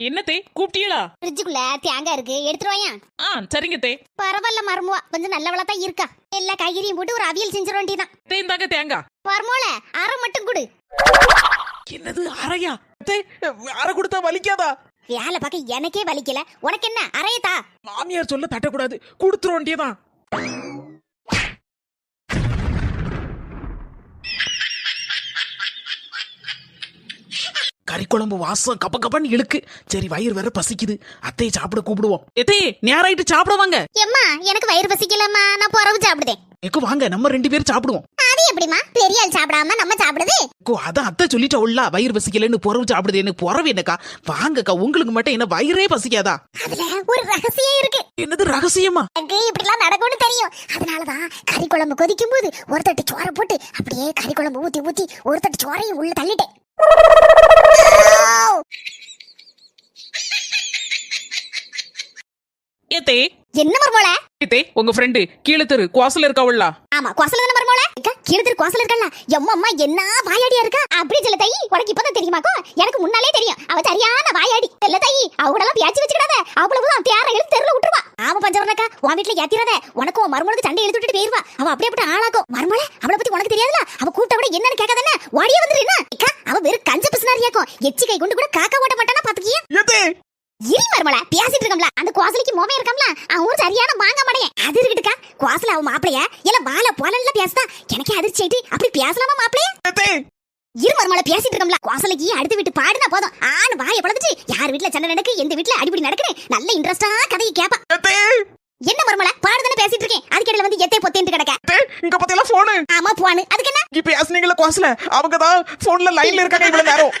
என்னத்தே கூப்பிட்டீங்களா ஃப்ரிட்ஜுக்குள்ள தேங்காய் இருக்கு எடுத்துட்டு வாயா. ஆ சரிங்க தே. பரவாயில்ல மருமுவா. கொஞ்சம் நல்லவளா தான் இருக்கா. எல்லா காய்கறியும் போட்டு ஒரு அவியல் செஞ்சிட வேண்டியதான் தே இந்தாங்க தேங்காய். மருமோல அரை மட்டும் கொடு. என்னது அறையா தே அரை கொடுத்தா வலிக்காதா? வேலை பார்க்க எனக்கே வலிக்கல. உனக்கு என்ன அரையத்தா மாமியார் சொல்ல தட்டக்கூடாது. கொடுத்துட வேண்டியதான் கறிக்குழம்பு வாசம் கப்ப கப்பன்னு இழுக்கு. சரி வயிறு வேற பசிக்குது. அத்தையை சாப்பிட கூப்பிடுவோம். எத்தே நேராயிட்டு சாப்பிட வாங்க. எம்மா எனக்கு வயிறு பசிக்கலம்மா. நான் புறவு சாப்பிடுதேன். எக்கோ வாங்க நம்ம ரெண்டு பேரும் சாப்பிடுவோம். அது எப்படிமா பெரிய ஆள் சாப்பிடாம நம்ம சாப்பிடுது? அக்கோ அதான் அத்தை சொல்லிட்டா உள்ள வயிறு பசிக்கலன்னு புறவு சாப்பிடுது. எனக்கு புறவு என்னக்கா? வாங்கக்கா உங்களுக்கு மட்டும் என்ன வயிறே பசிக்காதா? அதுல ஒரு ரகசியம் இருக்கு. என்னது ரகசியமா? எனக்கு இப்படிலாம் நடக்கும்னு தெரியும். அதனாலதான் கறி குழம்பு கொதிக்கும் போது ஒரு தட்டு சோறை போட்டு அப்படியே கறி குழம்பு ஊத்தி ஊத்தி ஒரு தட்டு சோறையும் உள்ள தள்ளிட்டேன். ஏத்தே. என்ன மருமோல ஏத்தே உங்க ஃப்ரெண்டு கீழே தெரு குவாசல இருக்கா ஆமா கொசல தானே மருமோல கீழே கொசல இருக்கல்ல. எம்மா அம்மா என்ன வாயாடியா இருக்கா? அப்படி சொல்ல தை உனக்கு இப்பதான் தெரியுமாக்கோ? எனக்கு முன்னாலே தெரியும். அவ சரியான வாயாடி. இல்ல தை அவ கூட எல்லாம் பேச்சு வச்சுக்கிடாத. அவ்வளவுதான் தேர எழுத்து தெருல விட்டுருவா. ஆமா பஞ்சவரனக்கா உன் வீட்டுல ஏத்திராத உனக்கும் உன் மருமனுக்கு சண்டை எழுத்து விட்டுட்டு போயிருவா. அவ அப்படியே அப்படி ஆளாக்கும் மருமல அவளை பத்தி உனக்கு தெரியாதுல அவ கூட்ட விட என்னன்னு கேட்காதானே ஓடியே வந்துரு என்ன? அவ வெறும் கஞ்ச பிசினாரியாக்கும் எச்சி கை கொண்டு கூட காக்கா ஓட்ட மாட்டானா பாத்துக்கிய? இரு மருமல பேசிட்டு இருக்கம்ல. அந்த கோசலிக்கு மோமே இருக்கம்ல அவன் ஒரு சரியான மாங்க மடையன். அது இருக்கட்டுக்கா. கோசல அவன் மாப்பிளைய இல்ல வாழ போலன்ல பேசுதா. எனக்கே அதிர்ச்சி ஆயிட்டு அப்படி பேசலாமா மாப்பிளைய? இரு மருமல பேசிட்டு இருக்கம்ல. கோசலைக்கு அடுத்த வீட்டு பாடுனா போதும். ஆண் வாயை பழந்துச்சு யார் வீட்ல சண்டை நடக்கு எந்த வீட்ல அடிப்படி நடக்குன்னு நல்ல இன்ட்ரெஸ்டா கதையை கேப்பா. என்ன மருமல பாடுதானே பேசிட்டு இருக்கேன். அதுக்கிடையில வந்து எத்தை பொத்தேன்ட்டு கிடக்க. இங்க பாத்தீங்களா போனு ஆமா போவானு அதுக்கு என்ன? இப்ப பேசுனீங்களா குவாசல. அவங்க தான் போன்ல லைன்ல இருக்காங்க இவ்வளவு நேரம்.